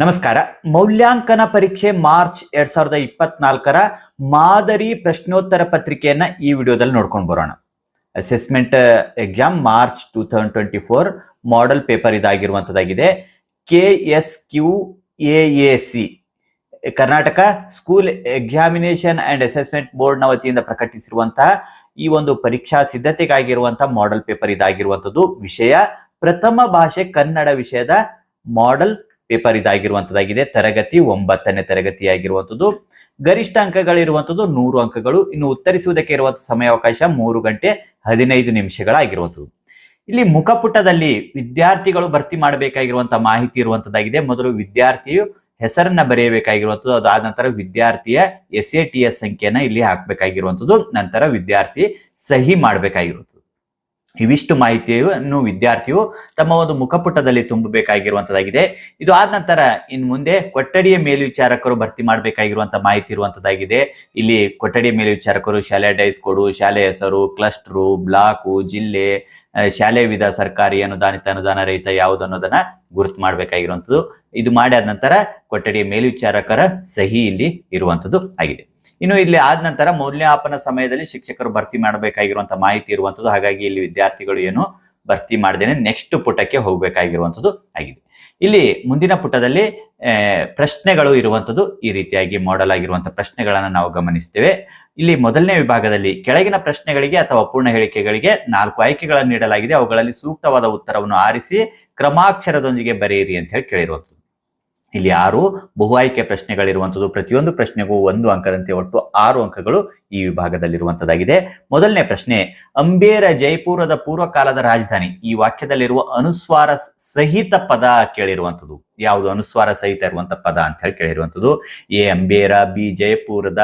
ನಮಸ್ಕಾರ. ಮೌಲ್ಯಾಂಕನ ಪರೀಕ್ಷೆ ಮಾರ್ಚ್ ಎರಡ್ ಸಾವಿರದ ಇಪ್ಪತ್ನಾಲ್ಕರ ಮಾದರಿ ಪ್ರಶ್ನೋತ್ತರ ಪತ್ರಿಕೆಯನ್ನ ಈ ವಿಡಿಯೋದಲ್ಲಿ ನೋಡ್ಕೊಂಡು ಬರೋಣ. Assessment exam March two thousand twenty four model paper ಇದಾಗಿರುವಂತದ್ದಾಗಿದೆ. K S Q A A C Karnataka school examination and assessment ಬೋರ್ಡ್ನ ವತಿಯಿಂದ ಪ್ರಕಟಿಸಿರುವಂತಹ ಈ ಒಂದು ಪರೀಕ್ಷಾ ಸಿದ್ಧತೆಗಾಗಿರುವಂತಹ ಮಾಡೆಲ್ ಪೇಪರ್ ಇದಾಗಿರುವಂತದ್ದು ವಿಷಯ. ಪ್ರಥಮ ಭಾಷೆ ಕನ್ನಡ ವಿಷಯದ ಮಾಡೆಲ್ ಪೇಪರ್ ಇದಾಗಿರುವಂತದ್ದಾಗಿದೆ ತರಗತಿ ಒಂಬತ್ತನೇ ತರಗತಿಯಾಗಿರುವಂತದ್ದು. ಗರಿಷ್ಠ ಅಂಕಗಳಿರುವಂತದ್ದು ನೂರು ಅಂಕಗಳು. ಇನ್ನು ಉತ್ತರಿಸುವುದಕ್ಕೆ ಇರುವಂತಹ ಸಮಯಾವಕಾಶ ಮೂರು ಗಂಟೆ ಹದಿನೈದು ನಿಮಿಷಗಳಾಗಿರುವಂತದ್ದು. ಇಲ್ಲಿ ಮುಖಪುಟದಲ್ಲಿ ವಿದ್ಯಾರ್ಥಿಗಳು ಭರ್ತಿ ಮಾಡಬೇಕಾಗಿರುವಂತಹ ಮಾಹಿತಿ ಇರುವಂತದ್ದಾಗಿದೆ. ಮೊದಲು ವಿದ್ಯಾರ್ಥಿಯು ಹೆಸರನ್ನ ಬರೆಯಬೇಕಾಗಿರುವಂಥದ್ದು ಅದಾದ ನಂತರ ವಿದ್ಯಾರ್ಥಿಯ ಎಸ್ ಎ ಟಿ ಎಸ್ ಸಂಖ್ಯೆಯನ್ನ ಇಲ್ಲಿ ಹಾಕಬೇಕಾಗಿರುವಂಥದ್ದು ನಂತರ ವಿದ್ಯಾರ್ಥಿ ಸಹಿ ಮಾಡಬೇಕಾಗಿರುವಂಥದ್ದು ಇವಿಷ್ಟು ಮಾಹಿತಿಯನ್ನು ವಿದ್ಯಾರ್ಥಿಯು ತಮ್ಮ ಒಂದು ಮುಖಪುಟದಲ್ಲಿ ತುಂಬಬೇಕಾಗಿರುವಂತದ್ದಾಗಿದೆ ಇದು ಆದ ನಂತರ ಇನ್ ಮುಂದೆ ಕೊಠಡಿಯ ಮೇಲ್ವಿಚಾರಕರು ಭರ್ತಿ ಮಾಡಬೇಕಾಗಿರುವಂತಹ ಮಾಹಿತಿ ಇರುವಂತದ್ದಾಗಿದೆ ಇಲ್ಲಿ ಕೊಠಡಿಯ ಮೇಲ್ವಿಚಾರಕರು ಶಾಲೆ ಡೈಸ್ ಕೊಡು, ಶಾಲೆ ಹೆಸರು, ಕ್ಲಸ್ಟರು, ಬ್ಲಾಕು, ಜಿಲ್ಲೆ ಶಾಲೆ ವಿಧ, ಸರ್ಕಾರಿ ಅನುದಾನಿತ, ಅನುದಾನ ರಹಿತ ಯಾವುದು ಅನ್ನೋದನ್ನ ಗುರುತು ಮಾಡಬೇಕಾಗಿರುವಂಥದ್ದು ಇದು ಮಾಡಿ ಆದ ನಂತರ ಕೊಠಡಿಯ ಮೇಲ್ವಿಚಾರಕರ ಸಹಿ ಇಲ್ಲಿ ಇರುವಂತದ್ದು ಆಗಿದೆ. ಇನ್ನು ಇಲ್ಲಿ ಆದ ನಂತರ ಮೌಲ್ಯಮಾಪನ ಸಮಯದಲ್ಲಿ ಶಿಕ್ಷಕರು ಭರ್ತಿ ಮಾಡಬೇಕಾಗಿರುವಂತಹ ಮಾಹಿತಿ ಇರುವಂತದ್ದು, ಹಾಗಾಗಿ ಇಲ್ಲಿ ವಿದ್ಯಾರ್ಥಿಗಳು ಏನು ಭರ್ತಿ ಮಾಡದೇನೆ ನೆಕ್ಸ್ಟ್ ಪುಟಕ್ಕೆ ಹೋಗಬೇಕಾಗಿರುವಂತದ್ದು ಆಗಿದೆ. ಇಲ್ಲಿ ಮುಂದಿನ ಪುಟದಲ್ಲಿ ಪ್ರಶ್ನೆಗಳು ಇರುವಂತದ್ದು ಈ ರೀತಿಯಾಗಿ ಮಾಡಲ್ ಆಗಿರುವಂತಹ ಪ್ರಶ್ನೆಗಳನ್ನ ನಾವು ಗಮನಿಸ್ತೇವೆ. ಇಲ್ಲಿ ಮೊದಲನೇ ವಿಭಾಗದಲ್ಲಿ ಕೆಳಗಿನ ಪ್ರಶ್ನೆಗಳಿಗೆ ಅಥವಾ ಪೂರ್ಣ ಹೇಳಿಕೆಗಳಿಗೆ ನಾಲ್ಕು ಆಯ್ಕೆಗಳನ್ನು ನೀಡಲಾಗಿದೆ. ಅವುಗಳಲ್ಲಿ ಸೂಕ್ತವಾದ ಉತ್ತರವನ್ನು ಆರಿಸಿ, ಕ್ರಮಾಕ್ಷರದೊಂದಿಗೆ ಬರೆಯಿರಿ ಅಂತ ಹೇಳಿ ಕೇಳಿರುವಂಥದ್ದು ಇಲ್ಲಿ ಆರು ಬಹು ಆಯ್ಕೆ ಪ್ರಶ್ನೆಗಳಿರುವಂಥದ್ದು, ಪ್ರತಿಯೊಂದು ಪ್ರಶ್ನೆಗೂ ಒಂದು ಅಂಕದಂತೆ ಒಟ್ಟು ಆರು ಅಂಕಗಳು ಈ ವಿಭಾಗದಲ್ಲಿರುವಂಥದ್ದಾಗಿದೆ. ಮೊದಲನೇ ಪ್ರಶ್ನೆ, ಅಂಬೇರ ಜೈಪುರದ ಪೂರ್ವಕಾಲದ ರಾಜಧಾನಿ, ಈ ವಾಕ್ಯದಲ್ಲಿರುವ ಅನುಸ್ವಾರ ಸಹಿತ ಪದ ಕೇಳಿರುವಂಥದ್ದು. ಯಾವುದು ಅನುಸ್ವಾರ ಸಹಿತ ಇರುವಂತ ಪದ ಅಂತ ಹೇಳಿ ಕೇಳಿರುವಂಥದ್ದು. ಎ, ಅಂಬೇರ, ಬಿ ಜಯಪುರದ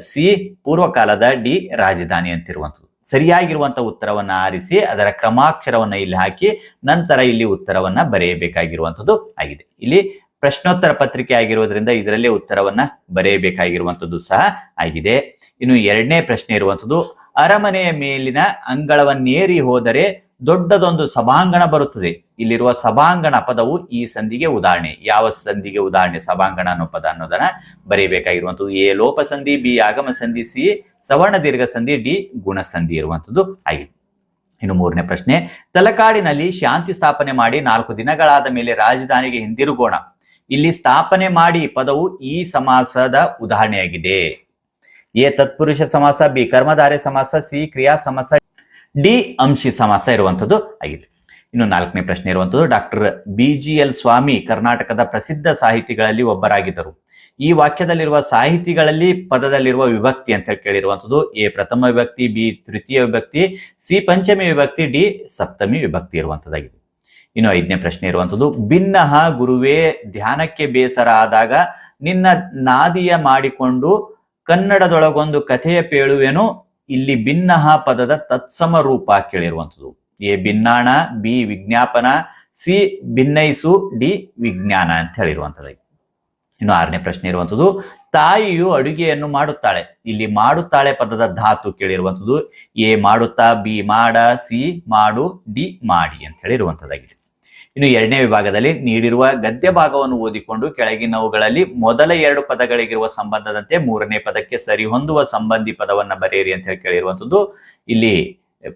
ಸಿ, ಪೂರ್ವಕಾಲದ, ಡಿ, ರಾಜಧಾನಿ ಅಂತಿರುವಂಥದ್ದು. ಸರಿಯಾಗಿರುವಂತಹ ಉತ್ತರವನ್ನ ಆರಿಸಿ, ಅದರ ಕ್ರಮಾಕ್ಷರವನ್ನ ಇಲ್ಲಿ ಹಾಕಿ, ನಂತರ ಇಲ್ಲಿ ಉತ್ತರವನ್ನ ಬರೆಯಬೇಕಾಗಿರುವಂಥದ್ದು ಆಗಿದೆ. ಇಲ್ಲಿ ಪ್ರಶ್ನೋತ್ತರ ಪತ್ರಿಕೆ ಆಗಿರುವುದರಿಂದ ಇದರಲ್ಲೇ ಉತ್ತರವನ್ನ ಬರೆಯಬೇಕಾಗಿರುವಂಥದ್ದು ಸಹ ಆಗಿದೆ. ಇನ್ನು ಎರಡನೇ ಪ್ರಶ್ನೆ ಇರುವಂಥದ್ದು ಅರಮನೆಯ ಮೇಲಿನ ಅಂಗಳವನ್ನೇರಿ ಹೋದರೆ ದೊಡ್ಡದೊಂದು ಸಭಾಂಗಣ ಬರುತ್ತದೆ. ಇಲ್ಲಿರುವ ಸಭಾಂಗಣ ಪದವು ಈ ಸಂಧಿಗೆ ಉದಾಹರಣೆ. ಯಾವ ಸಂಧಿಗೆ ಉದಾಹರಣೆ? ಸಭಾಂಗಣ ಅನ್ನೋ ಪದ ಅನ್ನೋದನ್ನ ಬರೆಯಬೇಕಾಗಿರುವಂಥದ್ದು ಎ ಲೋಪ ಸಂಧಿ, ಬಿ ಆಗಮ ಸಂಧಿ, ಸಿ ಸವರ್ಣ ದೀರ್ಘ ಸಂಧಿ, ಡಿ ಗುಣ ಸಂಧಿ ಇರುವಂಥದ್ದು ಆಗಿದೆ. ಇನ್ನು ಮೂರನೇ ಪ್ರಶ್ನೆ, ತಲಕಾಡಿನಲ್ಲಿ ಶಾಂತಿ ಸ್ಥಾಪನೆ ಮಾಡಿ ನಾಲ್ಕು ದಿನಗಳಾದ ಮೇಲೆ ರಾಜಧಾನಿಗೆ ಹಿಂದಿರುಗೋಣ. ಇಲ್ಲಿ ಸ್ಥಾಪನೆ ಮಾಡಿ ಪದವು ಈ ಸಮಾಸದ ಉದಾಹರಣೆಯಾಗಿದೆ. ಎ ತತ್ಪುರುಷ ಸಮಾಸ, ಬಿ ಕರ್ಮಧಾರೆ ಸಮಾಸ, ಸಿ ಕ್ರಿಯಾ ಸಮಾಸ, ಡಿ ಅಂಶಿ ಸಮಾಸ ಇರುವಂಥದ್ದು ಆಗಿದೆ. ಇನ್ನು ನಾಲ್ಕನೇ ಪ್ರಶ್ನೆ ಇರುವಂಥದ್ದು, doctor B G L Swami ಕರ್ನಾಟಕದ ಪ್ರಸಿದ್ಧ ಸಾಹಿತಿಗಳಲ್ಲಿ ಒಬ್ಬರಾಗಿದ್ದರು. ಈ ವಾಕ್ಯದಲ್ಲಿರುವ ಸಾಹಿತಿಗಳಲ್ಲಿ ಪದದಲ್ಲಿರುವ ವಿಭಕ್ತಿ ಅಂತ ಹೇಳಿ ಕೇಳಿರುವಂಥದ್ದು, ಎ ಪ್ರಥಮ ವಿಭಕ್ತಿ, ಬಿ ತೃತೀಯ ವಿಭಕ್ತಿ, ಸಿ ಪಂಚಮಿ ವಿಭಕ್ತಿ, ಡಿ ಸಪ್ತಮಿ ವಿಭಕ್ತಿ ಇರುವಂಥದ್ದಾಗಿದೆ. ಇನ್ನು ಐದನೇ ಪ್ರಶ್ನೆ ಇರುವಂಥದ್ದು ಭಿನ್ನಹ ಗುರುವೇ, ಧ್ಯಾನಕ್ಕೆ ಬೇಸರ ಆದಾಗ ನಿನ್ನ ನಾದಿಯ ಮಾಡಿಕೊಂಡು ಕನ್ನಡದೊಳಗೊಂದು ಕಥೆಯ ಪೇಳುವೆನು, ಇಲ್ಲಿ ಭಿನ್ನಹ ಪದದ ತತ್ಸಮ ರೂಪ ಕೇಳಿರುವಂಥದ್ದು. ಎ ಭಿನ್ನಾಣ, ಬಿ ವಿಜ್ಞಾಪನ, ಸಿ ಭಿನ್ನೈಸು, ಡಿ ವಿಜ್ಞಾನ ಅಂತ ಹೇಳಿರುವಂಥದ್ದು. ಇನ್ನು ಆರನೇ ಪ್ರಶ್ನೆ ಇರುವಂಥದ್ದು, ತಾಯಿಯು ಅಡುಗೆಯನ್ನು ಮಾಡುತ್ತಾಳೆ. ಇಲ್ಲಿ ಮಾಡುತ್ತಾಳೆ ಪದದ ಧಾತು ಕೇಳಿರುವಂಥದ್ದು. ಎ ಮಾಡುತ್ತಾ, ಬಿ ಮಾಡ, ಸಿ ಮಾಡು, ಡಿ ಮಾಡಿ ಅಂತ ಹೇಳಿರುವಂಥದ್ದಾಗಿದೆ. ಇನ್ನು ಎರಡನೇ ವಿಭಾಗದಲ್ಲಿ ನೀಡಿರುವ ಗದ್ಯ ಭಾಗವನ್ನು ಓದಿಕೊಂಡು ಕೆಳಗಿನವುಗಳಲ್ಲಿ ಮೊದಲ ಎರಡು ಪದಗಳಿಗಿರುವ ಸಂಬಂಧದಂತೆ ಮೂರನೇ ಪದಕ್ಕೆ ಸರಿಹೊಂದುವ ಸಂಬಂಧಿ ಪದವನ್ನ ಬರೆಯಿರಿ ಅಂತ ಹೇಳಿ ಕೇಳಿರುವಂಥದ್ದು. ಇಲ್ಲಿ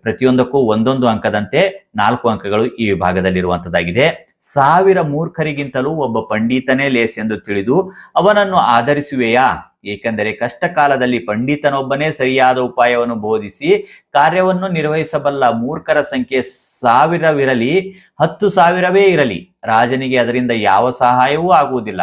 ಪ್ರತಿಯೊಂದಕ್ಕೂ ಒಂದೊಂದು ಅಂಕದಂತೆ ನಾಲ್ಕು ಅಂಕಗಳು ಈ ವಿಭಾಗದಲ್ಲಿರುವಂತದ್ದಾಗಿದೆ ಸಾವಿರ ಮೂರ್ಖರಿಗಿಂತಲೂ ಒಬ್ಬ ಪಂಡಿತನೇ ಲೇಸ್ ಎಂದು ತಿಳಿದು ಅವನನ್ನು ಆಧರಿಸುವೆಯಾ? ಏಕೆಂದರೆ ಕಷ್ಟ ಕಾಲದಲ್ಲಿ ಪಂಡಿತನೊಬ್ಬನೇ ಸರಿಯಾದ ಉಪಾಯವನ್ನು ಬೋಧಿಸಿ ಕಾರ್ಯವನ್ನು ನಿರ್ವಹಿಸಬಲ್ಲ ಮೂರ್ಖರ ಸಂಖ್ಯೆ ಸಾವಿರವಿರಲಿ, ಹತ್ತು ಸಾವಿರವೇ ಇರಲಿ. ರಾಜನಿಗೆ ಅದರಿಂದ ಯಾವ ಸಹಾಯವೂ ಆಗುವುದಿಲ್ಲ.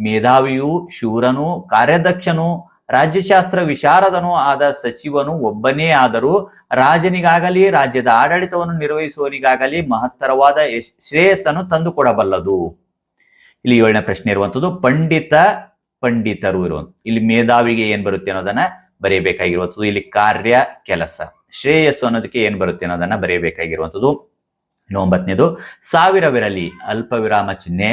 ಮೇಧಾವಿಯೂ, ಶೂರನು, ಕಾರ್ಯದಕ್ಷನೂ, ರಾಜ್ಯಶಾಸ್ತ್ರ ವಿಶಾರದನೂ ಆದ ಸಚಿವನು ಒಬ್ಬನೇ ಆದರೂ ರಾಜನಿಗಾಗಲಿ, ರಾಜ್ಯದ ಆಡಳಿತವನ್ನು ನಿರ್ವಹಿಸುವವನಿಗಾಗಲಿ ಮಹತ್ತರವಾದ ಶ್ರೇಯಸ್ಸನ್ನು ತಂದುಕೊಡಬಲ್ಲದು. ಇಲ್ಲಿ ಏಳನೇ ಪ್ರಶ್ನೆ ಇರುವಂಥದ್ದು, ಪಂಡಿತ ಪಂಡಿತರು ಇರುವಂತ ಇಲ್ಲಿ ಮೇಧಾವಿಗೆ ಏನ್ ಬರುತ್ತೆ ಅನ್ನೋದನ್ನ ಬರೆಯಬೇಕಾಗಿರುವಂಥದ್ದು ಇಲ್ಲಿ ಕಾರ್ಯ ಕೆಲಸ. ಶ್ರೇಯಸ್ಸು ಅನ್ನೋದಕ್ಕೆ ಏನ್ ಬರುತ್ತೆ ಅನ್ನೋದನ್ನ ಬರೆಯಬೇಕಾಗಿರುವಂಥದ್ದು ಇನ್ನು ಒಂಬತ್ತನೇದು, ಸಾವಿರವಿರಲಿ ಅಲ್ಪ ವಿರಾಮ ಚಿಹ್ನೆ.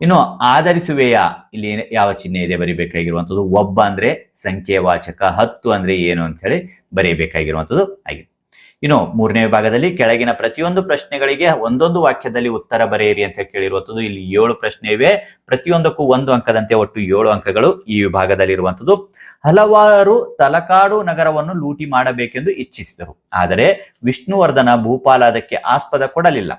ಇನ್ನು ಆಧರಿಸುವೆಯ ಇಲ್ಲಿ ಯಾವ ಚಿಹ್ನೆ ಇದೆ ಬರೀಬೇಕಾಗಿರುವಂಥದ್ದು ಒಬ್ಬ ಅಂದ್ರೆ ಸಂಖ್ಯೆ ವಾಚಕ ಹತ್ತು ಅಂದ್ರೆ ಏನು ಅಂತ ಹೇಳಿ ಬರೆಯಬೇಕಾಗಿರುವಂಥದ್ದು ಆಗಿದೆ. ಇನ್ನು ಮೂರನೇ ವಿಭಾಗದಲ್ಲಿ ಕೆಳಗಿನ ಪ್ರತಿಯೊಂದು ಪ್ರಶ್ನೆಗಳಿಗೆ ಒಂದೊಂದು ವಾಕ್ಯದಲ್ಲಿ ಉತ್ತರ ಬರೆಯಿರಿ ಅಂತ ಕೇಳಿರುವಂಥದ್ದು. ಇಲ್ಲಿ ಏಳು ಪ್ರಶ್ನೆ ಇವೆ. ಪ್ರತಿಯೊಂದಕ್ಕೂ ಒಂದು ಅಂಕದಂತೆ ಒಟ್ಟು ಏಳು ಅಂಕಗಳು ಈ ವಿಭಾಗದಲ್ಲಿ ಇರುವಂತದ್ದು ಹಲವಾರು ತಲಕಾಡು ನಗರವನ್ನು ಲೂಟಿ ಮಾಡಬೇಕೆಂದು ಇಚ್ಛಿಸಿದರು. ಆದರೆ ವಿಷ್ಣುವರ್ಧನ ಭೂಪಾಲ ಅದಕ್ಕೆ ಆಸ್ಪದ ಕೊಡಲಿಲ್ಲ.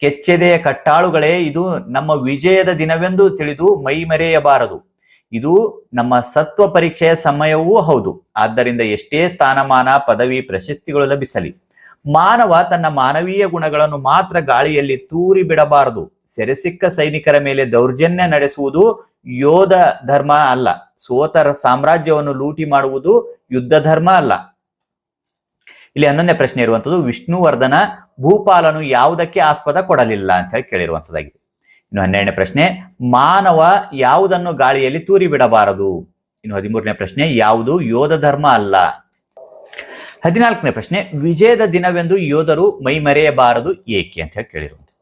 ಕೆಚ್ಚೆದೆಯ ಕಟ್ಟಾಳುಗಳೇ, ಇದು ನಮ್ಮ ವಿಜಯದ ದಿನವೆಂದು ತಿಳಿದು ಮೈಮರೆಯಬಾರದು. ಇದು ನಮ್ಮ ಸತ್ವ ಪರೀಕ್ಷೆಯ ಸಮಯವೂ ಹೌದು. ಆದ್ದರಿಂದ ಎಷ್ಟೇ ಸ್ಥಾನಮಾನ, ಪದವಿ, ಪ್ರಶಸ್ತಿಗಳು ಲಭಿಸಲಿ. ಮಾನವ ತನ್ನ ಮಾನವೀಯ ಗುಣಗಳನ್ನು ಮಾತ್ರ ಗಾಳಿಯಲ್ಲಿ ತೂರಿ ಬಿಡಬಾರದು. ಸೆರೆಸಿಕ್ಕ ಸೈನಿಕರ ಮೇಲೆ ದೌರ್ಜನ್ಯ ನಡೆಸುವುದು ಯೋಧ ಧರ್ಮ ಅಲ್ಲ. ಸೋತರ ಸಾಮ್ರಾಜ್ಯವನ್ನು ಲೂಟಿ ಮಾಡುವುದು ಯುದ್ಧ ಧರ್ಮ ಅಲ್ಲ. ಇಲ್ಲಿ ಹನ್ನೊಂದನೇ ಪ್ರಶ್ನೆ ಇರುವಂತದ್ದು, ವಿಷ್ಣುವರ್ಧನ ಭೂಪಾಲನು ಯಾವುದಕ್ಕೆ ಆಸ್ಪದ ಕೊಡಲಿಲ್ಲ ಅಂತ ಹೇಳಿ ಕೇಳಿರುವಂತದ್ದಾಗಿದೆ. ಇನ್ನು ಹನ್ನೆರಡನೇ ಪ್ರಶ್ನೆ, ಮಾನವ ಯಾವುದನ್ನು ಗಾಳಿಯಲ್ಲಿ ತೂರಿ ಬಿಡಬಾರದು? ಇನ್ನು ಹದಿಮೂರನೇ ಪ್ರಶ್ನೆ, ಯಾವುದು ಯೋಧ ಧರ್ಮ ಅಲ್ಲ? ಹದಿನಾಲ್ಕನೇ ಪ್ರಶ್ನೆ, ವಿಜಯದ ದಿನವೆಂದು ಯೋಧರು ಮೈ ಮರೆಯಬಾರದು ಏಕೆ ಅಂತ ಹೇಳಿ ಕೇಳಿರುವಂತೆ.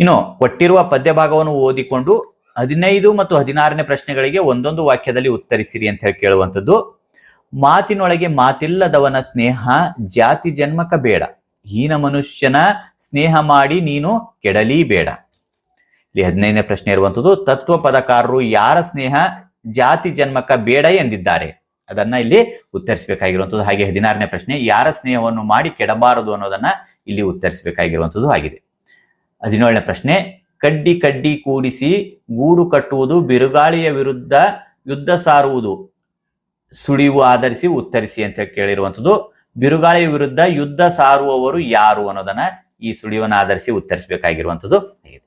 ಇನ್ನು ಕೊಟ್ಟಿರುವ ಪದ್ಯ ಭಾಗವನ್ನು ಓದಿಕೊಂಡು ಹದಿನೈದು ಮತ್ತು ಹದಿನಾರನೇ ಪ್ರಶ್ನೆಗಳಿಗೆ ಒಂದೊಂದು ವಾಕ್ಯದಲ್ಲಿ ಉತ್ತರಿಸಿರಿ ಅಂತ ಹೇಳಿ ಕೇಳುವಂಥದ್ದು. ಮಾತಿನೊಳಗೆ ಮಾತಿಲ್ಲದವನ ಸ್ನೇಹ ಜಾತಿ ಜನ್ಮಕ ಬೇಡ. ಹೀನ ಮನುಷ್ಯನ ಸ್ನೇಹ ಮಾಡಿ ನೀನು ಕೆಡಲೀ ಬೇಡ ಇಲ್ಲಿ ಹದಿನೈದನೇ ಪ್ರಶ್ನೆ ಇರುವಂತದ್ದು, ತತ್ವ ಪದಕಾರರು ಯಾರ ಸ್ನೇಹ ಜಾತಿ ಜನ್ಮಕ್ಕ ಬೇಡ ಎಂದಿದ್ದಾರೆ? ಅದನ್ನ ಇಲ್ಲಿ ಉತ್ತರಿಸಬೇಕಾಗಿರುವಂತದ್ದು. ಹಾಗೆ ಹದಿನಾರನೇ ಪ್ರಶ್ನೆ, ಯಾರ ಸ್ನೇಹವನ್ನು ಮಾಡಿ ಕೆಡಬಾರದು ಅನ್ನೋದನ್ನ ಇಲ್ಲಿ ಉತ್ತರಿಸಬೇಕಾಗಿರುವಂತದ್ದು ಆಗಿದೆ. ಹದಿನೇಳನೇ ಪ್ರಶ್ನೆ, ಕಡ್ಡಿ ಕಡ್ಡಿ ಕೂಡಿಸಿ ಗೂಡು ಕಟ್ಟುವುದು, ಬಿರುಗಾಳಿಯ ವಿರುದ್ಧ ಯುದ್ಧ ಸಾರುವುದು, ಸುಳಿವು ಆಧರಿಸಿ ಉತ್ತರಿಸಿ ಅಂತ ಕೇಳಿರುವಂತದ್ದು. ಬಿರುಗಾಳಿಯ ವಿರುದ್ಧ ಯುದ್ಧ ಸಾರುವವರು ಯಾರು ಅನ್ನೋದನ್ನ ಈ ಸುಳಿವನ್ನು ಆಧರಿಸಿ ಉತ್ತರಿಸಬೇಕಾಗಿರುವಂತದ್ದು ಆಗಿದೆ.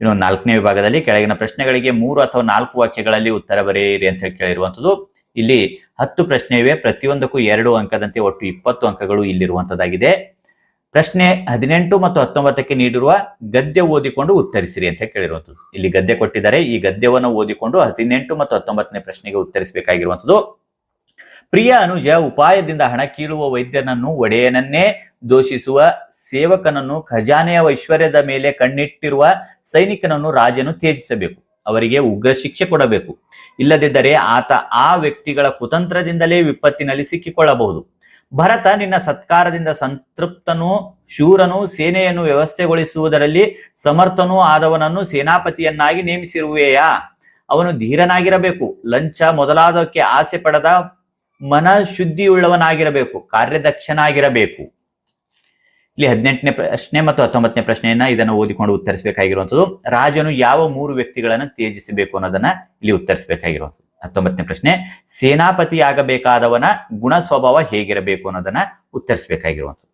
ಇನ್ನು ನಾಲ್ಕನೇ ವಿಭಾಗದಲ್ಲಿ ಕೆಳಗಿನ ಪ್ರಶ್ನೆಗಳಿಗೆ ಮೂರು ಅಥವಾ ನಾಲ್ಕು ವಾಕ್ಯಗಳಲ್ಲಿ ಉತ್ತರ ಬರೆಯಿರಿ ಅಂತ ಹೇಳಿ ಕೇಳಿರುವಂಥದ್ದು. ಇಲ್ಲಿ ಹತ್ತು ಪ್ರಶ್ನೆ ಇವೆ ಪ್ರತಿಯೊಂದಕ್ಕೂ ಎರಡು ಅಂಕದಂತೆ ಒಟ್ಟು ಇಪ್ಪತ್ತು ಅಂಕಗಳು ಇಲ್ಲಿರುವಂತದ್ದಾಗಿದೆ ಪ್ರಶ್ನೆ ಹದಿನೆಂಟು ಮತ್ತು ಹತ್ತೊಂಬತ್ತಕ್ಕೆ ನೀಡಿರುವ ಗದ್ಯ ಓದಿಕೊಂಡು ಉತ್ತರಿಸಿರಿ ಅಂತ ಕೇಳಿರುವಂಥದ್ದು. ಇಲ್ಲಿ ಗದ್ಯ ಕೊಟ್ಟಿದ್ದಾರೆ. ಈ ಗದ್ಯವನ್ನು ಓದಿಕೊಂಡು ಹದಿನೆಂಟು ಮತ್ತು ಹತ್ತೊಂಬತ್ತನೇ ಪ್ರಶ್ನೆಗೆ ಉತ್ತರಿಸಬೇಕಾಗಿರುವಂಥದ್ದು. ಪ್ರಿಯ ಅನುಜ, ಉಪಾಯದಿಂದ ಹಣ ಕೀಳುವ ವೈದ್ಯನನ್ನು ಒಡೆಯನನ್ನೇ ದೋಷಿಸುವ ಸೇವಕನನ್ನು ಖಜಾನೆಯ ಐಶ್ವರ್ಯದ ಮೇಲೆ ಕಣ್ಣಿಟ್ಟಿರುವ ಸೈನಿಕನನ್ನು ರಾಜನು ತ್ಯಜಿಸಬೇಕು. ಅವರಿಗೆ ಉಗ್ರ ಶಿಕ್ಷೆ ಕೊಡಬೇಕು. ಇಲ್ಲದಿದ್ದರೆ ಆತ ಆ ವ್ಯಕ್ತಿಗಳ ಕುತಂತ್ರದಿಂದಲೇ ವಿಪತ್ತಿನಲ್ಲಿ ಸಿಕ್ಕಿಕೊಳ್ಳಬಹುದು. ಭರತ ನಿನ್ನ ಸತ್ಕಾರದಿಂದ ಸಂತೃಪ್ತನೂ ಶೂರನು ಸೇನೆಯನ್ನು ವ್ಯವಸ್ಥೆಗೊಳಿಸುವುದರಲ್ಲಿ ಸಮರ್ಥನೂ ಆದವನನ್ನು ಸೇನಾಪತಿಯನ್ನಾಗಿ ನೇಮಿಸಿರುವೆಯಾ? ಅವನು ಧೀರನಾಗಿರಬೇಕು. ಲಂಚ ಮೊದಲಾದಕ್ಕೆ ಆಸೆ ಪಡದ ಮನ ಶುದ್ಧಿಯುಳ್ಳವನಾಗಿರಬೇಕು, ಕಾರ್ಯದಕ್ಷನಾಗಿರಬೇಕು. ಇಲ್ಲಿ ಹದಿನೆಂಟನೇ ಪ್ರಶ್ನೆ ಮತ್ತು ಹತ್ತೊಂಬತ್ತನೇ ಪ್ರಶ್ನೆಯನ್ನ ಇದನ್ನು ಓದಿಕೊಂಡು ಉತ್ತರಿಸಬೇಕಾಗಿರುವಂಥದ್ದು. ರಾಜನು ಯಾವ ಮೂರು ವ್ಯಕ್ತಿಗಳನ್ನು ತ್ಯಜಿಸಬೇಕು ಅನ್ನೋದನ್ನ ಇಲ್ಲಿ ಉತ್ತರಿಸಬೇಕಾಗಿರುವಂಥದ್ದು. ಹತ್ತೊಂಬತ್ತನೇ ಪ್ರಶ್ನೆ, ಸೇನಾಪತಿಯಾಗಬೇಕಾದವನ ಗುಣ ಸ್ವಭಾವ ಹೇಗಿರಬೇಕು ಅನ್ನೋದನ್ನ ಉತ್ತರಿಸಬೇಕಾಗಿರುವಂಥದ್ದು.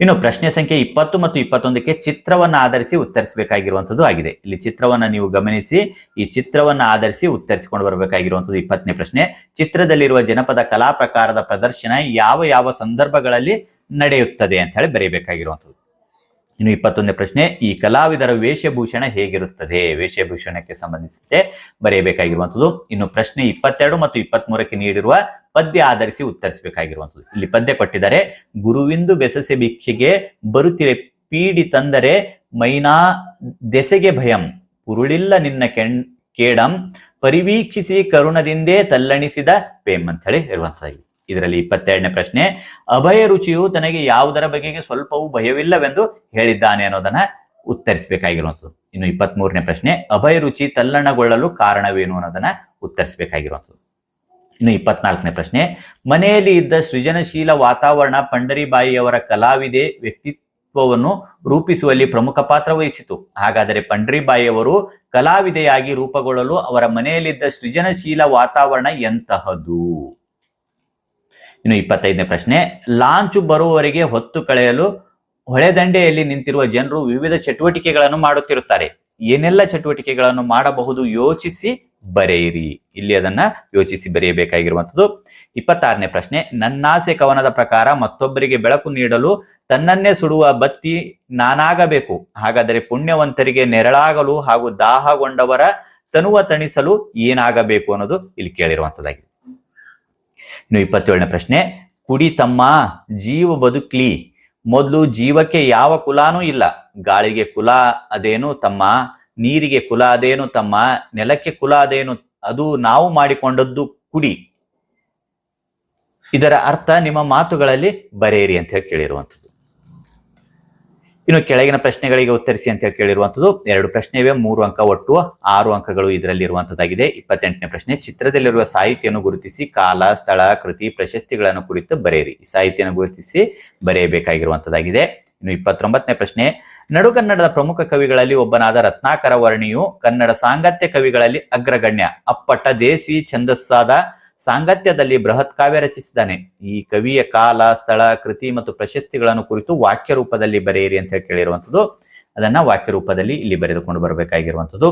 ಇನ್ನು ಪ್ರಶ್ನೆ ಸಂಖ್ಯೆ ಇಪ್ಪತ್ತು ಮತ್ತು ಇಪ್ಪತ್ತೊಂದಕ್ಕೆ ಚಿತ್ರವನ್ನ ಆಧರಿಸಿ ಉತ್ತರಿಸಬೇಕಾಗಿರುವಂಥದ್ದು ಆಗಿದೆ. ಇಲ್ಲಿ ಚಿತ್ರವನ್ನ ನೀವು ಗಮನಿಸಿ, ಈ ಚಿತ್ರವನ್ನ ಆಧರಿಸಿ ಉತ್ತರಿಸಿಕೊಂಡು ಬರಬೇಕಾಗಿರುವಂಥದ್ದು ಇಪ್ಪತ್ತನೇ ಪ್ರಶ್ನೆ. ಚಿತ್ರದಲ್ಲಿರುವ ಜನಪದ ಕಲಾ ಪ್ರಕಾರದ ಪ್ರದರ್ಶನ ಯಾವ ಯಾವ ಸಂದರ್ಭಗಳಲ್ಲಿ ನಡೆಯುತ್ತದೆ ಅಂತ ಹೇಳಿ ಬರೀಬೇಕಾಗಿರುವಂಥದ್ದು ಇನ್ನು ಇಪ್ಪತ್ತೊಂದನೇ ಪ್ರಶ್ನೆ, ಈ ಕಲಾವಿದರ ವೇಷಭೂಷಣ ಹೇಗಿರುತ್ತದೆ? ವೇಷಭೂಷಣಕ್ಕೆ ಸಂಬಂಧಿಸಿದಂತೆ ಬರೆಯಬೇಕಾಗಿರುವಂಥದ್ದು. ಇನ್ನು ಪ್ರಶ್ನೆ ಇಪ್ಪತ್ತೆರಡು ಮತ್ತು ಇಪ್ಪತ್ಮೂರಕ್ಕೆ ನೀಡಿರುವ ಪದ್ಯ ಆಧರಿಸಿ ಉತ್ತರಿಸಬೇಕಾಗಿರುವಂಥದ್ದು. ಇಲ್ಲಿ ಪದ್ಯ ಕೊಟ್ಟಿದ್ದಾರೆ, ಗುರುವಿಂದು ಬೆಸಸೆ ಭಿಕ್ಷೆಗೆ ಬರುತ್ತಿರೆ ಪೀಡಿ ತಂದರೆ ಮೈನಾ ದೆಸೆಗೆ ಭಯಂ. ಪುರುಳಿಲ್ಲ ನಿನ್ನ ಕೆಣ್ ಕೇಡಂ. ಪರಿವೀಕ್ಷಿಸಿ ಕರುಣದಿಂದೇ ತಲ್ಲಣಿಸಿದ ಪೇಮ್ ಅಂತ ಹೇಳಿ ಇರುವಂತದ್ದು ಇದರಲ್ಲಿ ಇಪ್ಪತ್ತೆರಡನೇ ಪ್ರಶ್ನೆ, ಅಭಯ ರುಚಿಯು ತನಗೆ ಯಾವುದರ ಬಗೆಗೆ ಸ್ವಲ್ಪವೂ ಭಯವಿಲ್ಲವೆಂದು ಹೇಳಿದ್ದಾನೆ ಅನ್ನೋದನ್ನ ಉತ್ತರಿಸಬೇಕಾಗಿರುವಂಥದ್ದು ಇನ್ನು ಇಪ್ಪತ್ತ್ ಮೂರನೇ ಪ್ರಶ್ನೆ, ಅಭಯ ರುಚಿ ತಲ್ಲಣಗೊಳ್ಳಲು ಕಾರಣವೇನು ಅನ್ನೋದನ್ನ ಉತ್ತರಿಸಬೇಕಾಗಿರುವಂಥದ್ದು ಇನ್ನು ಇಪ್ಪತ್ನಾಲ್ಕನೇ ಪ್ರಶ್ನೆ, ಮನೆಯಲ್ಲಿ ಇದ್ದ ಸೃಜನಶೀಲ ವಾತಾವರಣ ಪಂಡರಿಬಾಯಿಯವರ ಕಲಾವಿದೆ ವ್ಯಕ್ತಿತ್ವವನ್ನು ರೂಪಿಸುವಲ್ಲಿ ಪ್ರಮುಖ ಪಾತ್ರ ವಹಿಸಿತು. ಹಾಗಾದರೆ ಪಂಡರಿಬಾಯಿಯವರು ಕಲಾವಿದೆಯಾಗಿ ರೂಪುಗೊಳ್ಳಲು ಅವರ ಮನೆಯಲ್ಲಿದ್ದ ಸೃಜನಶೀಲ ವಾತಾವರಣ ಎಂತಹದು ಇನ್ನು ಇಪ್ಪತ್ತೈದನೇ ಪ್ರಶ್ನೆ, ಲಾಂಚ್ ಬರುವವರೆಗೆ ಹೊತ್ತು ಕಳೆಯಲು ಹೊಳೆದಂಡೆಯಲ್ಲಿ ನಿಂತಿರುವ ಜನರು ವಿವಿಧ ಚಟುವಟಿಕೆಗಳನ್ನು ಮಾಡುತ್ತಿರುತ್ತಾರೆ. ಏನೆಲ್ಲ ಚಟುವಟಿಕೆಗಳನ್ನು ಮಾಡಬಹುದು ಯೋಚಿಸಿ ಬರೆಯಿರಿ. ಇಲ್ಲಿ ಅದನ್ನ ಯೋಚಿಸಿ ಬರೆಯಬೇಕಾಗಿರುವಂಥದ್ದು. ಇಪ್ಪತ್ತಾರನೇ ಪ್ರಶ್ನೆ, ನನ್ನಾಸೆ ಕವನದ ಪ್ರಕಾರ ಮತ್ತೊಬ್ಬರಿಗೆ ಬೆಳಕು ನೀಡಲು ತನ್ನನ್ನೇ ಸುಡುವ ಬತ್ತಿ ನಾನಾಗಬೇಕು. ಹಾಗಾದರೆ ಪುಣ್ಯವಂತರಿಗೆ ನೆರಳಾಗಲು ಹಾಗೂ ದಾಹಗೊಂಡವರ ತನುವ ತಣಿಸಲು ಏನಾಗಬೇಕು ಅನ್ನೋದು ಇಲ್ಲಿ ಕೇಳಿರುವಂಥದ್ದಾಗಿದೆ. ಇನ್ನು ಇಪ್ಪತ್ತೇಳನೇ ಪ್ರಶ್ನೆ, ಕುಡಿ ತಮ್ಮ ಜೀವ ಬದುಕ್ಲಿ. ಮೊದಲು ಜೀವಕ್ಕೆ ಯಾವ ಕುಲಾನೂ ಇಲ್ಲ. ಗಾಳಿಗೆ ಕುಲ ಅದೇನು ತಮ್ಮ, ನೀರಿಗೆ ಕುಲ ಅದೇನು ತಮ್ಮ, ನೆಲಕ್ಕೆ ಕುಲ ಅದೇನು, ಅದು ನಾವು ಮಾಡಿಕೊಂಡದ್ದು ಕುಡಿ. ಇದರ ಅರ್ಥ ನಿಮ್ಮ ಮಾತುಗಳಲ್ಲಿ ಬರೆಯಿರಿ ಅಂತ ಹೇಳಿ ಕೇಳಿರುವಂಥದ್ದು. ಇನ್ನು ಕೆಳಗಿನ ಪ್ರಶ್ನೆಗಳಿಗೆ ಉತ್ತರಿಸಿ ಅಂತ ಹೇಳಿ ಕೇಳಿರುವಂತದ್ದು ಎರಡು ಪ್ರಶ್ನೆ ಇವೆ, ಮೂರು ಅಂಕ ಒಟ್ಟು ಆರು ಅಂಕಗಳು ಇದರಲ್ಲಿ ಇರುವಂತದ್ದಾಗಿದೆ ಇಪ್ಪತ್ತೆಂಟನೇ ಪ್ರಶ್ನೆ, ಚಿತ್ರದಲ್ಲಿರುವ ಸಾಹಿತ್ಯವನ್ನು ಗುರುತಿಸಿ ಕಾಲ, ಸ್ಥಳ, ಕೃತಿ, ಪ್ರಶಸ್ತಿಗಳನ್ನು ಕುರಿತು ಬರೆಯಿರಿ. ಈ ಸಾಹಿತ್ಯವನ್ನು ಗುರುತಿಸಿ ಬರೆಯಬೇಕಾಗಿರುವಂತದ್ದಾಗಿದೆ ಇನ್ನು ಇಪ್ಪತ್ತೊಂಬತ್ತನೇ ಪ್ರಶ್ನೆ, ನಡು ಕನ್ನಡದ ಪ್ರಮುಖ ಕವಿಗಳಲ್ಲಿ ಒಬ್ಬನಾದ ರತ್ನಾಕರ ವರ್ಣಿಯು ಕನ್ನಡ ಸಾಂಗತ್ಯ ಕವಿಗಳಲ್ಲಿ ಅಗ್ರಗಣ್ಯ. ಅಪ್ಪಟ ದೇಸಿ ಛಂದಸ್ಸಾದ ಸಾಂಗತ್ಯದಲ್ಲಿ ಬೃಹತ್ ಕಾವ್ಯ ರಚಿಸಿದ್ದಾನೆ. ಈ ಕವಿಯ ಕಾಲ, ಸ್ಥಳ, ಕೃತಿ ಮತ್ತು ಪ್ರಶಸ್ತಿಗಳನ್ನು ಕುರಿತು ವಾಕ್ಯ ರೂಪದಲ್ಲಿ ಬರೆಯಿರಿ ಅಂತ ಹೇಳಿ ಕೇಳಿರುವಂಥದ್ದು. ಅದನ್ನ ವಾಕ್ಯ ರೂಪದಲ್ಲಿ ಇಲ್ಲಿ ಬರೆದುಕೊಂಡು ಬರಬೇಕಾಗಿರುವಂಥದ್ದು.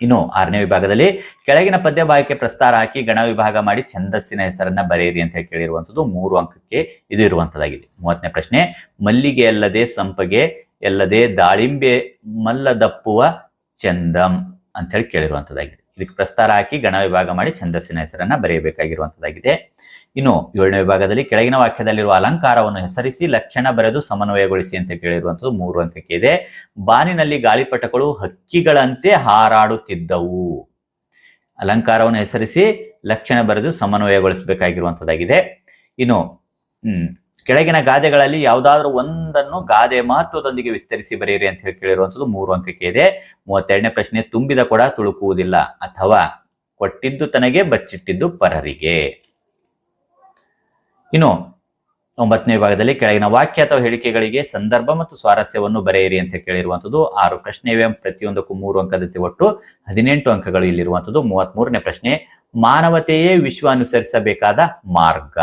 ಇನ್ನು ಆರನೇ ವಿಭಾಗದಲ್ಲಿ ಕೆಳಗಿನ ಪದ್ಯ ಭಾಗಕ್ಕೆ ಪ್ರಸ್ತಾರ ಹಾಕಿ ಗಣ ವಿಭಾಗ ಮಾಡಿ ಛಂದಸ್ಸಿನ ಹೆಸರನ್ನ ಬರೆಯಿರಿ ಅಂತ ಹೇಳಿ ಕೇಳಿರುವಂಥದ್ದು. ಮೂರು ಅಂಕಕ್ಕೆ ಇದು ಇರುವಂತದ್ದಾಗಿದೆ ಮೂವತ್ತನೇ ಪ್ರಶ್ನೆ, ಮಲ್ಲಿಗೆ ಅಲ್ಲದೆ ಸಂಪಗೆ, ಎಲ್ಲದೆ ದಾಳಿಂಬೆ ಮಲ್ಲದಪ್ಪುವ ಚಂದಂ ಅಂತ ಹೇಳಿ ಕೇಳಿರುವಂತದ್ದಾಗಿದೆ ಇದಕ್ಕೆ ಪ್ರಸ್ತಾರ ಹಾಕಿ ಗಣ ವಿಭಾಗ ಮಾಡಿ ಛಂದಸ್ಸಿನ ಹೆಸರನ್ನ ಬರೆಯಬೇಕಾಗಿರುವಂತದ್ದಾಗಿದೆ. ಇನ್ನು ಏಳನೇ ವಿಭಾಗದಲ್ಲಿ ಕೆಳಗಿನ ವಾಕ್ಯದಲ್ಲಿರುವ ಅಲಂಕಾರವನ್ನು ಹೆಸರಿಸಿ ಲಕ್ಷಣ ಬರೆದು ಸಮನ್ವಯಗೊಳಿಸಿ ಅಂತ ಕೇಳಿರುವಂತದ್ದು ಮೂರು ಅಂಕಕ್ಕೆ ಇದೆ. ಬಾನಿನಲ್ಲಿ ಗಾಳಿಪಟಗಳು ಹಕ್ಕಿಗಳಂತೆ ಹಾರಾಡುತ್ತಿದ್ದವು. ಅಲಂಕಾರವನ್ನು ಹೆಸರಿಸಿ ಲಕ್ಷಣ ಬರೆದು ಸಮನ್ವಯಗೊಳಿಸಬೇಕಾಗಿರುವಂತದ್ದಾಗಿದೆ. ಇನ್ನು ಕೆಳಗಿನ ಗಾದೆಗಳಲ್ಲಿ ಯಾವುದಾದ್ರೂ ಒಂದನ್ನು ಗಾದೆ ಮಹತ್ವದೊಂದಿಗೆ ವಿಸ್ತರಿಸಿ ಬರೆಯಿರಿ ಅಂತ ಹೇಳಿ ಕೇಳಿರುವಂತದ್ದು ಮೂರು ಅಂಕಕ್ಕೆ ಇದೆ. ಮೂವತ್ತೆರಡನೇ ಪ್ರಶ್ನೆ, ತುಂಬಿದ ಕೊಡ ತುಳುಕುವುದಿಲ್ಲ ಅಥವಾ ಕೊಟ್ಟಿದ್ದು ತನಗೆ ಬಚ್ಚಿಟ್ಟಿದ್ದು ಪರರಿಗೆ. ಇನ್ನು ಒಂಬತ್ತನೇ ವಿಭಾಗದಲ್ಲಿ ಕೆಳಗಿನ ವಾಕ್ಯ ಅಥವಾ ಹೇಳಿಕೆಗಳಿಗೆ ಸಂದರ್ಭ ಮತ್ತು ಸ್ವಾರಸ್ಯವನ್ನು ಬರೆಯಿರಿ ಅಂತ ಕೇಳಿರುವಂತದ್ದು ಆರು ಪ್ರಶ್ನೆ ಇವೆ. ಪ್ರತಿಯೊಂದಕ್ಕೂ ಮೂರು ಅಂಕದಂತೆ ಒಟ್ಟು ಹದಿನೆಂಟು ಅಂಕಗಳು ಇಲ್ಲಿರುವಂತದ್ದು ಮೂವತ್ತ್ ಪ್ರಶ್ನೆ, ಮಾನವತೆಯೇ ವಿಶ್ವ ಅನುಸರಿಸಬೇಕಾದ ಮಾರ್ಗ?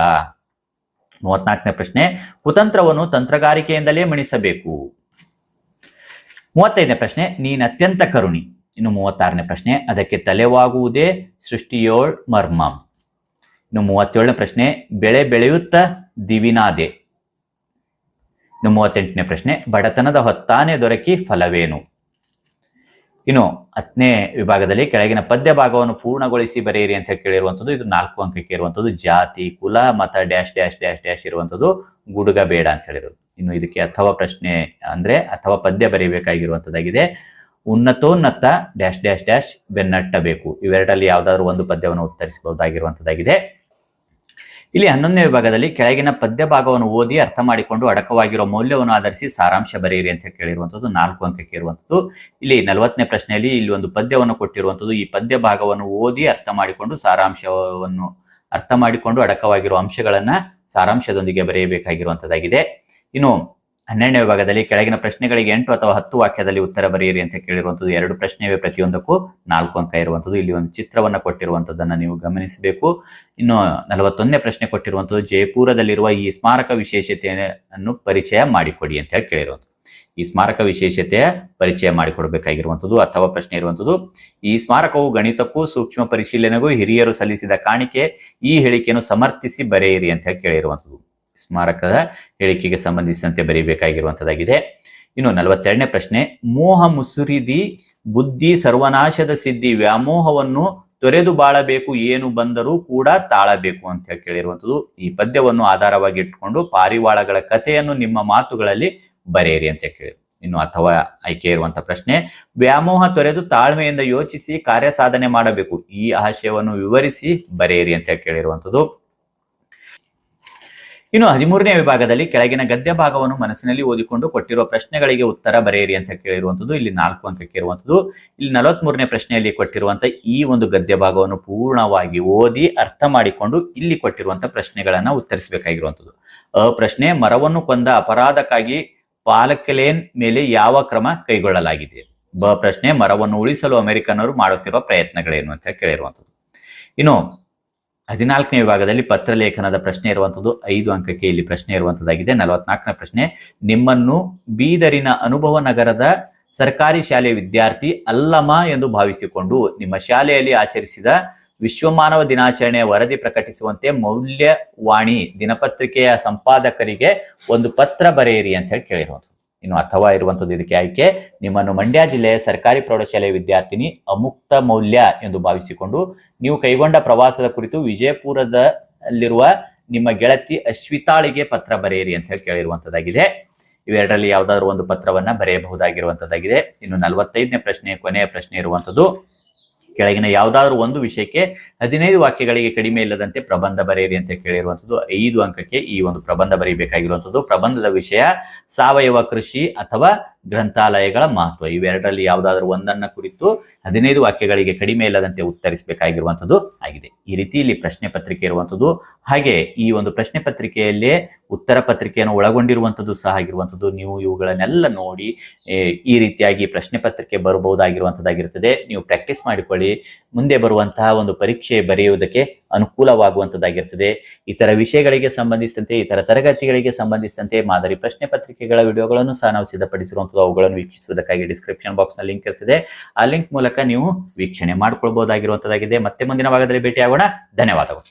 ಮೂವತ್ನಾಲ್ಕನೇ ಪ್ರಶ್ನೆ, ಕುತಂತ್ರವನ್ನು ತಂತ್ರಗಾರಿಕೆಯಿಂದಲೇ ಮಣಿಸಬೇಕು. ಮೂವತ್ತೈದನೇ ಪ್ರಶ್ನೆ, ನೀನ್ ಅತ್ಯಂತ ಕರುಣಿ. ಇನ್ನು ಮೂವತ್ತಾರನೇ ಪ್ರಶ್ನೆ, ಅದಕ್ಕೆ ತಲೆವಾಗುವುದೇ ಸೃಷ್ಟಿಯೋಳ್ ಮರ್ಮಂ. ಇನ್ನು ಮೂವತ್ತೇಳನೇ ಪ್ರಶ್ನೆ, ಬೆಳೆ ಬೆಳೆಯುತ್ತ ದಿವಿನಾದೆ. ಇನ್ನು ಮೂವತ್ತೆಂಟನೇ ಪ್ರಶ್ನೆ, ಬಡತನದ ಹೊತ್ತಾನೆ ದೊರಕಿ ಫಲವೇನು. ಇನ್ನು ಹತ್ತನೇ ವಿಭಾಗದಲ್ಲಿ ಕೆಳಗಿನ ಪದ್ಯ ಭಾಗವನ್ನು ಪೂರ್ಣಗೊಳಿಸಿ ಬರೆಯಿರಿ ಅಂತ ಕೇಳಿರುವಂಥದ್ದು, ಇದು ನಾಲ್ಕು ಅಂಕಕ್ಕೆ ಇರುವಂಥದ್ದು, ಜಾತಿ, ಕುಲ ಮತ ಡ್ಯಾಶ್ ಡ್ಯಾಶ್ ಡ್ಯಾಶ್ ಡ್ಯಾಶ್ ಇರುವಂಥದ್ದು ಗುಡುಗ ಬೇಡ ಅಂತ ಹೇಳಿರೋದು. ಇನ್ನು ಇದಕ್ಕೆ ಅಥವಾ ಪ್ರಶ್ನೆ ಅಂದ್ರೆ ಅಥವಾ ಪದ್ಯ ಬರೀಬೇಕಾಗಿರುವಂಥದ್ದಾಗಿದೆ. ಉನ್ನತೋನ್ನತ ಡ್ಯಾಶ್ ಡ್ಯಾಶ್ ಡ್ಯಾಶ್ ಬೆನ್ನಟ್ಟಬೇಕು. ಇವೆರಡಲ್ಲಿ ಯಾವುದಾದ್ರೂ ಒಂದು ಪದ್ಯವನ್ನು ಉತ್ತರಿಸಬಹುದಾಗಿರುವಂಥದ್ದಾಗಿದೆ. ಇಲ್ಲಿ ಹನ್ನೊಂದನೇ ವಿಭಾಗದಲ್ಲಿ ಕೆಳಗಿನ ಪದ್ಯ ಭಾಗವನ್ನು ಓದಿ ಅರ್ಥ ಮಾಡಿಕೊಂಡು ಅಡಕವಾಗಿರುವ ಮೌಲ್ಯವನ್ನು ಆಧರಿಸಿ ಸಾರಾಂಶ ಬರೆಯಿರಿ ಅಂತ ಕೇಳಿರುವಂಥದ್ದು, ನಾಲ್ಕು ಅಂಕಕ್ಕೆ ಇರುವಂಥದ್ದು ಇಲ್ಲಿ ನಲವತ್ತನೇ ಪ್ರಶ್ನೆಯಲ್ಲಿ ಇಲ್ಲಿ ಒಂದು ಪದ್ಯವನ್ನು ಕೊಟ್ಟಿರುವಂಥದ್ದು. ಈ ಪದ್ಯ ಭಾಗವನ್ನು ಓದಿ ಅರ್ಥ ಮಾಡಿಕೊಂಡು ಸಾರಾಂಶವನ್ನು ಅರ್ಥ ಮಾಡಿಕೊಂಡು ಅಡಕವಾಗಿರುವ ಅಂಶಗಳನ್ನ ಸಾರಾಂಶದೊಂದಿಗೆ ಬರೆಯಬೇಕಾಗಿರುವಂಥದ್ದಾಗಿದೆ. ಇನ್ನು ಹನ್ನೆರಡನೇ ವಿಭಾಗದಲ್ಲಿ ಕೆಳಗಿನ ಪ್ರಶ್ನೆಗಳಿಗೆ ಎಂಟು ಅಥವಾ ಹತ್ತು ವಾಕ್ಯದಲ್ಲಿ ಉತ್ತರ ಬರೆಯಿರಿ ಅಂತ ಕೇಳಿರುವಂಥದ್ದು. ಎರಡು ಪ್ರಶ್ನೆಯೇ ಪ್ರತಿಯೊಂದಕ್ಕೂ ನಾಲ್ಕು ಅಂಕ ಇರುವಂಥದ್ದು. ಇಲ್ಲಿ ಒಂದು ಚಿತ್ರವನ್ನು ಕೊಟ್ಟಿರುವಂಥದ್ದನ್ನು ನೀವು ಗಮನಿಸಬೇಕು. ಇನ್ನು ನಲವತ್ತೊಂದನೇ ಪ್ರಶ್ನೆ ಕೊಟ್ಟಿರುವಂಥದ್ದು ಜಯಪುರದಲ್ಲಿರುವ ಈ ಸ್ಮಾರಕ ವಿಶೇಷತೆಯನ್ನು ಪರಿಚಯ ಮಾಡಿಕೊಡಿ ಅಂತ ಹೇಳಿ ಕೇಳಿರುವಂಥದ್ದು. ಈ ಸ್ಮಾರಕ ವಿಶೇಷತೆಯ ಪರಿಚಯ ಮಾಡಿಕೊಡಬೇಕಾಗಿರುವಂಥದ್ದು ಅಥವಾ ಪ್ರಶ್ನೆ ಇರುವಂಥದ್ದು, ಈ ಸ್ಮಾರಕವು ಗಣಿತಕ್ಕೂ ಸೂಕ್ಷ್ಮ ಪರಿಶೀಲನೆಗೂ ಹಿರಿಯರು ಸಲ್ಲಿಸಿದ ಕಾಣಿಕೆ, ಈ ಹೇಳಿಕೆಯನ್ನು ಸಮರ್ಥಿಸಿ ಬರೆಯಿರಿ ಅಂತ ಹೇಳಿ ಕೇಳಿರುವಂಥದ್ದು. ಸ್ಮಾರಕದ ಹೇಳಿಕೆಗೆ ಸಂಬಂಧಿಸಿದಂತೆ ಬರೀಬೇಕಾಗಿರುವಂತದ್ದಾಗಿದೆ ಇನ್ನು ನಲವತ್ತೆರಡನೇ ಪ್ರಶ್ನೆ, ಮೋಹ ಮುಸುರಿದಿ ಬುದ್ಧಿ ಸರ್ವನಾಶದ ಸಿದ್ಧಿ ವ್ಯಾಮೋಹವನ್ನು ತೊರೆದು ಬಾಳಬೇಕು, ಏನು ಬಂದರೂ ಕೂಡ ತಾಳಬೇಕು ಅಂತ ಹೇಳಿ ಕೇಳಿರುವಂಥದ್ದು. ಈ ಪದ್ಯವನ್ನು ಆಧಾರವಾಗಿ ಇಟ್ಕೊಂಡು ಪಾರಿವಾಳಗಳ ಕಥೆಯನ್ನು ನಿಮ್ಮ ಮಾತುಗಳಲ್ಲಿ ಬರೆಯಿರಿ ಅಂತ ಕೇಳಿ ಇನ್ನು ಅಥವಾ ಆಯ್ಕೆ ಇರುವಂತಹ ಪ್ರಶ್ನೆ, ವ್ಯಾಮೋಹ ತೊರೆದು ತಾಳ್ಮೆಯಿಂದ ಯೋಚಿಸಿ ಕಾರ್ಯ ಸಾಧನೆ ಮಾಡಬೇಕು, ಈ ಆಶಯವನ್ನು ವಿವರಿಸಿ ಬರೆಯಿರಿ ಅಂತ ಕೇಳಿರುವಂಥದ್ದು. ಇನ್ನು ಹದಿಮೂರನೇ ವಿಭಾಗದಲ್ಲಿ ಕೆಳಗಿನ ಗದ್ಯ ಭಾಗವನ್ನು ಮನಸ್ಸಿನಲ್ಲಿ ಓದಿಕೊಂಡು ಕೊಟ್ಟಿರುವ ಪ್ರಶ್ನೆಗಳಿಗೆ ಉತ್ತರ ಬರೆಯಿರಿ ಅಂತ ಕೇಳಿರುವಂಥದ್ದು, ಇಲ್ಲಿ ನಾಲ್ಕು ಅಂಕಕ್ಕೆ ಇರುವಂಥದ್ದು ಇಲ್ಲಿ ನಲವತ್ಮೂರನೇ ಪ್ರಶ್ನೆಯಲ್ಲಿ ಕೊಟ್ಟಿರುವಂತಹ ಈ ಒಂದು ಗದ್ಯ ಭಾಗವನ್ನು ಪೂರ್ಣವಾಗಿ ಓದಿ ಅರ್ಥ ಮಾಡಿಕೊಂಡು ಇಲ್ಲಿ ಕೊಟ್ಟಿರುವಂತಹ ಪ್ರಶ್ನೆಗಳನ್ನ ಉತ್ತರಿಸಬೇಕಾಗಿರುವಂಥದ್ದು. ಅ ಪ್ರಶ್ನೆ, ಮರವನ್ನು ಕೊಂದ ಅಪರಾಧಕ್ಕಾಗಿ ಪಾಲಕಲೇನ್ ಮೇಲೆ ಯಾವ ಕ್ರಮ ಕೈಗೊಳ್ಳಲಾಗಿದೆ? ಬ ಪ್ರಶ್ನೆ, ಮರವನ್ನು ಉಳಿಸಲು ಅಮೆರಿಕನ್ನರು ಮಾಡುತ್ತಿರುವ ಪ್ರಯತ್ನಗಳೇನು ಅಂತ ಕೇಳಿರುವಂಥದ್ದು. ಇನ್ನು ಹದಿನಾಲ್ಕನೇ ವಿಭಾಗದಲ್ಲಿ ಪತ್ರಲೇಖನದ ಪ್ರಶ್ನೆ ಇರುವಂಥದ್ದು ಐದು ಅಂಕಕ್ಕೆ ಇಲ್ಲಿ ಪ್ರಶ್ನೆ ಇರುವಂಥದ್ದಾಗಿದೆ. ನಲವತ್ನಾಲ್ಕನೇ ಪ್ರಶ್ನೆ, ನಿಮ್ಮನ್ನು ಬೀದರಿನ ಅನುಭವ ನಗರದ ಸರ್ಕಾರಿ ಶಾಲೆಯ ವಿದ್ಯಾರ್ಥಿ ಅಲ್ಲಮ ಎಂದು ಭಾವಿಸಿಕೊಂಡು ನಿಮ್ಮ ಶಾಲೆಯಲ್ಲಿ ಆಚರಿಸಿದ ವಿಶ್ವಮಾನವ ದಿನಾಚರಣೆಯ ವರದಿ ಪ್ರಕಟಿಸುವಂತೆ ಮೌಲ್ಯವಾಣಿ ದಿನಪತ್ರಿಕೆಯ ಸಂಪಾದಕರಿಗೆ ಒಂದು ಪತ್ರ ಬರೆಯಿರಿ ಅಂತ ಹೇಳಿ ಕೇಳಿರುವಂಥದ್ದು. ಇನ್ನು ಅಥವಾ ಇರುವಂಥದ್ದು ಇದಕ್ಕೆ ಆಯ್ಕೆ ನಿಮ್ಮನ್ನು ಮಂಡ್ಯ ಜಿಲ್ಲೆಯ ಸರ್ಕಾರಿ ಪ್ರೌಢಶಾಲೆಯ ವಿದ್ಯಾರ್ಥಿನಿ ಅಮುಕ್ತ ಮೌಲ್ಯ ಎಂದು ಭಾವಿಸಿಕೊಂಡು ನೀವು ಕೈಗೊಂಡ ಪ್ರವಾಸದ ಕುರಿತು ವಿಜಯಪುರದಲ್ಲಿರುವ ನಿಮ್ಮ ಗೆಳತಿ ಅಶ್ವಿತಾಳಿಗೆ ಪತ್ರ ಬರೆಯಿರಿ ಅಂತ ಹೇಳಿ ಕೇಳಿರುವಂತದ್ದಾಗಿದೆ. ಇವೆರಡರಲ್ಲಿ ಯಾವ್ದಾದ್ರು ಒಂದು ಪತ್ರವನ್ನ ಬರೆಯಬಹುದಾಗಿರುವಂತದ್ದಾಗಿದೆ. ಇನ್ನು ನಲವತ್ತೈದನೇ ಪ್ರಶ್ನೆ, ಕೊನೆಯ ಪ್ರಶ್ನೆ ಇರುವಂತದ್ದು. ಕೆಳಗಿನ ಯಾವುದಾದ್ರೂ ಒಂದು ವಿಷಯಕ್ಕೆ ಹದಿನೈದು ವಾಕ್ಯಗಳಿಗೆ ಕಡಿಮೆ ಇಲ್ಲದಂತೆ ಪ್ರಬಂಧ ಬರೆಯಿರಿ ಅಂತ ಕೇಳಿರುವಂಥದ್ದು ಐದು ಅಂಕಕ್ಕೆ ಈ ಒಂದು ಪ್ರಬಂಧ ಬರೀಬೇಕಾಗಿರುವಂಥದ್ದು. ಪ್ರಬಂಧದ ವಿಷಯ, ಸಾವಯವ ಕೃಷಿ ಅಥವಾ ಗ್ರಂಥಾಲಯಗಳ ಮಹತ್ವ ಇವೆರಡರಲ್ಲಿ ಯಾವುದಾದ್ರೂ ಒಂದನ್ನ ಕುರಿತು ಹದಿನೈದು ವಾಕ್ಯಗಳಿಗೆ ಕಡಿಮೆ ಇಲ್ಲದಂತೆ ಉತ್ತರಿಸಬೇಕಾಗಿರುವಂಥದ್ದು ಆಗಿದೆ. ಈ ರೀತಿ ಇಲ್ಲಿ ಪ್ರಶ್ನೆ ಪತ್ರಿಕೆ ಇರುವಂಥದ್ದು ಹಾಗೆ ಈ ಒಂದು ಪ್ರಶ್ನೆ ಪತ್ರಿಕೆಯಲ್ಲೇ ಉತ್ತರ ಪತ್ರಿಕೆಯನ್ನು ಒಳಗೊಂಡಿರುವಂಥದ್ದು ಸಹ ಆಗಿರುವಂಥದ್ದು. ನೀವು ಇವುಗಳನ್ನೆಲ್ಲ ನೋಡಿ ಈ ರೀತಿಯಾಗಿ ಪ್ರಶ್ನೆ ಪತ್ರಿಕೆ ಬರಬಹುದಾಗಿರುವಂಥದ್ದಾಗಿರ್ತದೆ. ನೀವು ಪ್ರಾಕ್ಟೀಸ್ ಮಾಡಿಕೊಳ್ಳಿ. ಮುಂದೆ ಬರುವಂತಹ ಒಂದು ಪರೀಕ್ಷೆ ಬರೆಯುವುದಕ್ಕೆ ಅನುಕೂಲವಾಗುವಂಥದ್ದಾಗಿರ್ತದೆ ಇತರ ವಿಷಯಗಳಿಗೆ ಸಂಬಂಧಿಸಿದಂತೆ, ಇತರ ತರಗತಿಗಳಿಗೆ ಸಂಬಂಧಿಸಿದಂತೆ ಮಾದರಿ ಪ್ರಶ್ನೆ ಪತ್ರಿಕೆಗಳ ವಿಡಿಯೋಗಳನ್ನು ಸಹ ನಾವು ಸಿದ್ಧಪಡಿಸಿರುವಂಥದ್ದು ಅವುಗಳನ್ನು ವೀಕ್ಷಿಸುವುದಕ್ಕಾಗಿ ಡಿಸ್ಕ್ರಿಪ್ಷನ್ ಬಾಕ್ಸ್ನ ಲಿಂಕ್ ಇರ್ತದೆ. ಆ ಲಿಂಕ್ ಮೂಲಕ ನೀವು ವೀಕ್ಷಣೆ ಮಾಡ್ಕೊಳ್ಬಹುದಾಗಿರುವಂಥದ್ದಾಗಿದೆ ಮತ್ತೆ ಮುಂದಿನ ಭಾಗದಲ್ಲಿ ಭೇಟಿಯಾಗೋಣ. ಧನ್ಯವಾದಗಳು.